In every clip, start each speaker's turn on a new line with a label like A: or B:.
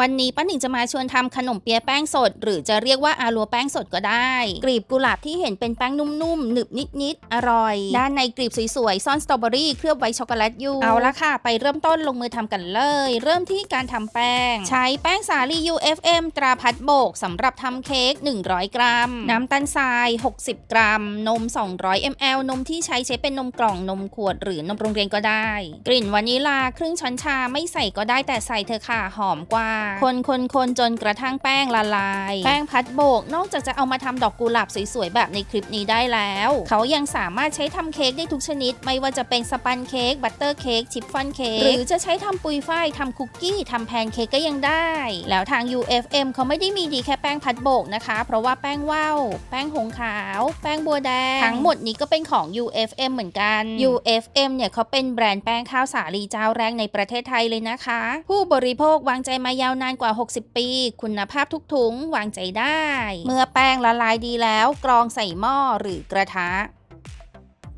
A: วันนี้ป้าหนิงจะมาชวนทำขนมเปี๊ยะแป้งสด หรือจะเรียกว่าอาลัวแป้งสดก็ได้ กลีบกุหลาบที่เห็นเป็นแป้งนุ่มๆหนึบนิดๆอร่อย ด้านในกลีบสวยๆซ่อนสตรอเบอรี่เคลือบไว้ช็อกโกแลตอยู่เอาละค่ะ ไปเริ่มต้นลงมือทำกันเลย เริ่มที่การทำแป้ง ใช้แป้งสาลี UFM ตราพัดโบกสำหรับทำเค้ก100 กรัม น้ำตาลทราย 60 กรัม นม 200 ml นมที่ใช้ใช้เป็นนมกล่องนมขวดหรือนมโรงเรียนก็ได้ กลิ่นวานิลาครึ่งช้อนชาไม่ใส่ก็ได้แต่ใส่เธอค่ะหอมกว่าคนคนคนจนกระทั่งแป้งละลาย แป้งพัดโบก นอกจากจะเอามาทำดอกกุหลาบสวยๆ แบบในคลิปนี้ได้แล้ว เขายังสามารถใช้ทำเค้กได้ทุกชนิด ไม่ว่าจะเป็นสปันเค้กบัตเตอร์เค้กชิฟฟ่อนเค้กหรือจะใช้ทำปุยฝ้ายทำคุกกี้ทำแพนเค้กก็ยังได้ แล้วทาง UFM เขาไม่ได้มีดีแค่แป้งพัดโบกนะคะ เพราะว่าแป้งว่าวแป้งหงขาว แป้งบัวแดง ทั้งหมดนี้ก็เป็นของ UFM เหมือนกัน UFM เนี่ยเขาเป็นแบรนด์แป้งข้าวสาลีเจ้าแรกในประเทศไทยเลยนะคะ ผู้บริโภควางใจมายาาวนานกว่า 60 ปี คุณภาพทุกถุงวางใจได้ เมื่อแป้งละลายดีแล้วกรองใส่หม้อหรือกระทะ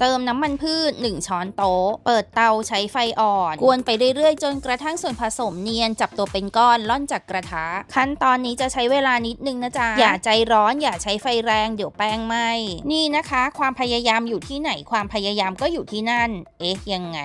A: เติมน้ำมันพืช 1 ช้อนโต๊ะ เปิดเตาใช้ไฟอ่อน กวนไปเรื่อยๆ จนกระทั่งส่วนผสมเนียนจับตัวเป็นก้อนล่อนจากกระทะ ขั้นตอนนี้จะใช้เวลานิดนึงนะจ๊ะ อย่าใจร้อนอย่าใช้ไฟแรงเดี๋ยวแป้งไหมนี่นะคะ ความพยายามอยู่ที่ไหนความพยายามก็อยู่ที่นั่น เอ๊ะยังไง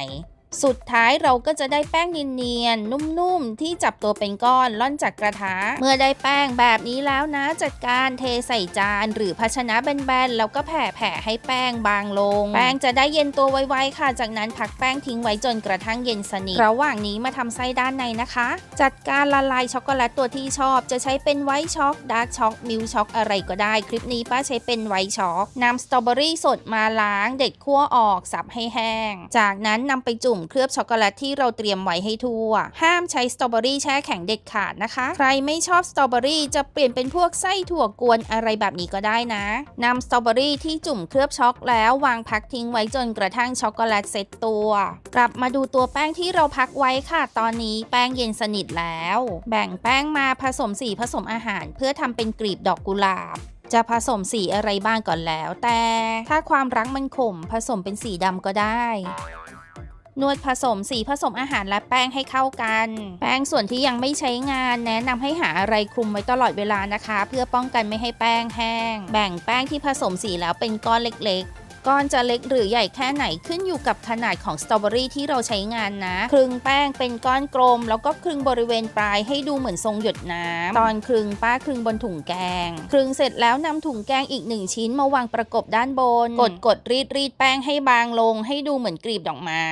A: สุดท้ายเราก็จะได้แป้งเนียนๆนุ่มๆ ที่จับตัวเป็นก้อนล่อนจากกระทะ เมื่อได้แป้งแบบนี้แล้วนะ จัดการเทใส่จาน หรือภาชนะแบนๆ แล้วก็แผ่แผ่ให้แป้งบางลง แป้งจะได้เย็นตัวไวๆค่ะ จากนั้นพักแป้งทิ้งไว้จนกระทั่งเย็นสนิท ระหว่างนี้มาทำไส้ด้านในนะคะ จัดการละลายช็อกโกแลตตัวที่ชอบ จะใช้เป็นไวท์ช็อกดาร์กช็อกมิลช็อกอะไรก็ได้ คลิปนี้ป้าใช้เป็นไวท์ช็อกนำสตรอเบอรี่สดมาล้าง เด็ดขั้วออกสับให้แห้ง จากนั้นนำไปจุ่มเคลือบช็อกโกแลตที่เราเตรียมไว้ให้ทั่ว ห้ามใช้สตรอเบอรี่แช่แข็งเด็ดขาดนะคะ ใครไม่ชอบสตรอเบอรี่จะเปลี่ยนเป็นพวกไส้ถั่วกวนอะไรแบบนี้ก็ได้นะนำสตรอเบอรี่ที่จุ่มเคลือบช็อกแล้ววางพักทิ้งไว้จนกระทั่งช็อกโกแลตเซ็ตตัว กลับมาดูตัวแป้งที่เราพักไว้ค่ะ ตอนนี้แป้งเย็นสนิทแล้ว แบ่งแป้งมาผสมสีผสมอาหาร เพื่อทำเป็นกลีบดอกกุหลาบจะผสมสีอะไรบ้างก่อนแล้วแต่ ถ้าความรักมันขมผสมเป็นสีดำก็ได้ นวดผสมสีผสมอาหารและแป้งให้เข้ากัน แป้งส่วนที่ยังไม่ใช้งานแนะนำให้หาอะไรคลุมไว้ตลอดเวลานะคะ เพื่อป้องกันไม่ให้แป้งแห้ง แบ่งแป้งที่ผสมสีแล้วเป็นก้อนเล็กๆ ก้อนจะเล็กหรือใหญ่แค่ไหนขึ้นอยู่กับขนาดของสตรอเบอรี่ที่เราใช้งานนะ คลึงแป้งเป็นก้อนกลม แล้วก็คลึงบริเวณปลายให้ดูเหมือนทรงหยดน้ำตอนคลึงป้าคลึงบนถุงแกง คลึงเสร็จแล้วนำถุงแกงอีกหนึ่งชิ้นมาวางประกบด้านบน กดกดรีดรีดแป้งให้บางลง ให้ดูเหมือนกลีบดอกไม้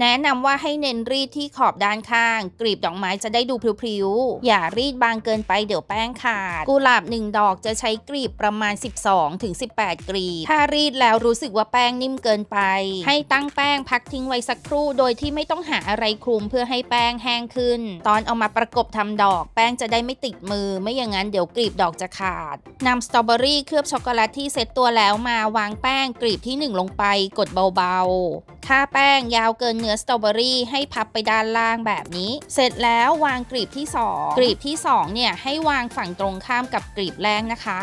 A: แนะนำว่าให้เน้นรีดที่ขอบด้านข้าง กลีบดอกไม้จะได้ดูพริ้วๆอย่ารีดบางเกินไปเดี๋ยวแป้งขาด กุหลาบหนึ่งดอกจะใช้กลีบประมาณ 12ถึง18 กลีบ ถ้ารีดแล้วรู้สึกว่าแป้งนิ่มเกินไป ให้ตั้งแป้งพักทิ้งไว้สักครู่ โดยที่ไม่ต้องหาอะไรคลุมเพื่อให้แป้งแห้งขึ้น ตอนเอามาประกบทำดอก แป้งจะได้ไม่ติดมือ ไม่อย่างนั้นเดี๋ยวกลีบดอกจะขาดนำสตรอเบอรี่เคลือบช็อกโกแลตที่เซ็ตตัวแล้วมาวางแป้งกลีบที่ 1 ลงไปกดเบาๆ ถ้าแป้งยาวเกินเนื้อสตรอเบอรี่ให้พับไปด้านล่างแบบนี้ เสร็จแล้ววางกลีบที่ 2กลีบที่2เนี่ยให้วางฝั่งตรงข้ามกับกลีบแรกนะคะ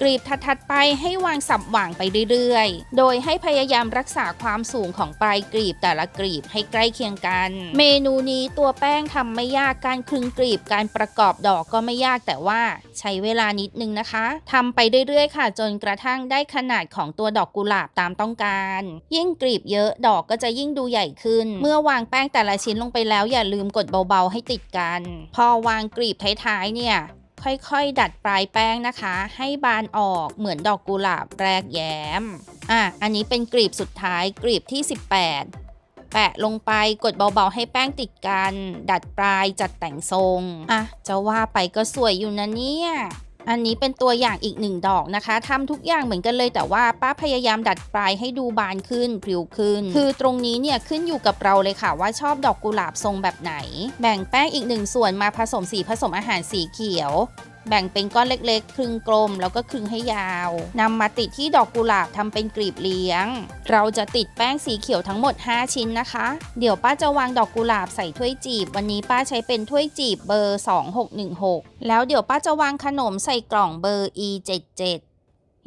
A: กรีบถัดๆไปให้วางสับหว่างไปเรื่อยๆ โดยให้พยายามรักษาความสูงของปลายกรีบแต่ละกรีบให้ใกล้เคียงกัน เมนูนี้ตัวแป้งทำไม่ยากการคลึงกรีบการประกอบดอกก็ไม่ยากแต่ว่าใช้เวลานิดนึงนะคะทำไปเรื่อยๆ ค่ะ จนกระทั่งได้ขนาดของตัวดอกกุหลาบตามต้องการ ยิ่งกรีบเยอะดอกก็จะยิ่งดูใหญ่ขึ้น เมื่อวางแป้งแต่ละชิ้นลงไปแล้วอย่าลืมกดเบาๆให้ติดกัน พอวางกรีบท้ายๆเนี่ย ค่อยๆ ดัดปลายแป้งนะคะ ให้บานออกเหมือนดอกกุหลาบแรกแย้ม อะ อันนี้เป็นกรีบสุดท้ายกรีบที่ 18 แปะลงไปกดเบาๆให้แป้งติดกัน ดัดปลายจัดแต่งทรง อะ จะว่าไปก็สวยอยู่นะเนี่ย อันนี้เป็นตัวอย่างอีกหนึ่งดอกนะคะทำทุกอย่างเหมือนกันเลยแต่ว่าป้าพยายามดัดปลายให้ดูบานขึ้นพริ้วขึ้น คือตรงนี้เนี่ยขึ้นอยู่กับเราเลยค่ะว่าชอบดอกกุหลาบทรงแบบไหน แบ่งแป้งอีกหนึ่งส่วนมาผสมสีผสมอาหารสีเขียว แบ่งเป็นก้อนเล็กๆ ครึ่งกลมแล้วก็ครึ่งให้ยาวนำมาติดที่ดอกกุหลาบทำเป็นกลีบเลี้ยง เราจะติดแป้งสีเขียวทั้งหมด 5 ชิ้นนะคะ เดี๋ยวป้าจะวางดอกกุหลาบใส่ถ้วยจีบ วันนี้ป้าใช้เป็นถ้วยจีบเบอร์ 2616 แล้วเดี๋ยวป้าจะวางขนมใส่กล่องเบอร์ E77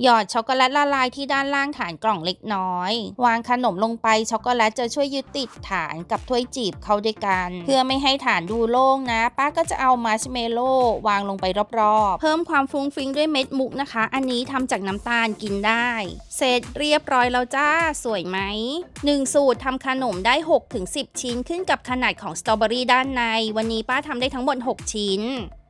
A: หยอดช็อกโกแลตละลายที่ด้านล่างฐานกล่องเล็กน้อย วางขนมลงไปช็อกโกแลตจะช่วยยึดติดฐานกับถ้วยจีบเข้าด้วยกัน เพื่อไม่ให้ฐานดูโล่งนะ ป้าก็จะเอามาร์ชเมลโล่วางลงไปรอบๆ เพิ่มความฟุ้งฟิ้งด้วยเม็ดมุกนะคะ อันนี้ทำจากน้ำตาลกินได้ เสร็จเรียบร้อยแล้วจ้าสวยไหม 1 สูตรทำขนมได้ 6-10 ชิ้นขึ้นกับขนาดของสตรอเบอรี่ด้านใน วันนี้ป้าทำได้ทั้งหมด 6 ชิ้น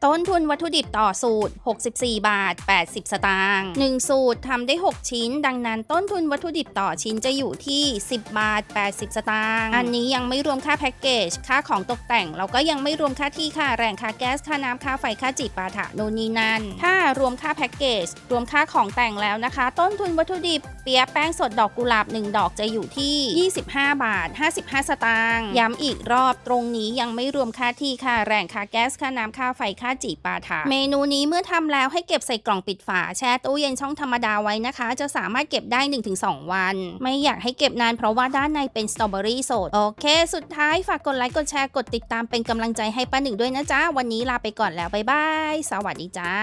A: ต้นทุนวัตถุดิบต่อสูตร 64 บาท 80 สตางค์1สูตรทำได้ 6 ชิ้น ดังนั้นต้นทุนวัตถุดิบต่อชิ้นจะอยู่ที่ 10 บาท 80 สตางค์อันนี้ยังไม่รวมค่าแพ็กเกจ ค่าของตกแต่ง เราก็ยังไม่รวมค่าที่ค่าแรงค่าแก๊ส ค่าน้ำค่าไฟ ค่าจีบปาถะโนนนี่นั่นถ้ารวมค่าแพ็กเกจ รวมค่าของแต่งแล้วนะคะ ต้นทุนวัตถุดิบ เปียแป้งสดดอกกุหลาบ 1 ดอกจะอยู่ที่ 25 บาท 55 สตางค์ย้ำอีกรอบตรงนี้ยังไม่รวมค่าที่ค่าแรงค่าแก๊ส ค่าน้ำค่าไฟค่าจีบปาถาเมนูนี้เมื่อทำแล้วให้เก็บใส่กล่องปิดฝาแช่ตู้เย็นช่องธรรมดาไว้นะคะ จะสามารถเก็บได้ 1-2 วัน ไม่อยากให้เก็บนานเพราะว่าด้านในเป็นสตรอเบอรี่สด โอเค สุดท้ายฝากกดไลค์กดแชร์กดติดตามเป็นกำลังใจให้ป้าหนึ่งด้วยนะจ๊ะ วันนี้ลาไปก่อนแล้วบ๊ายบาย สวัสดีจ้า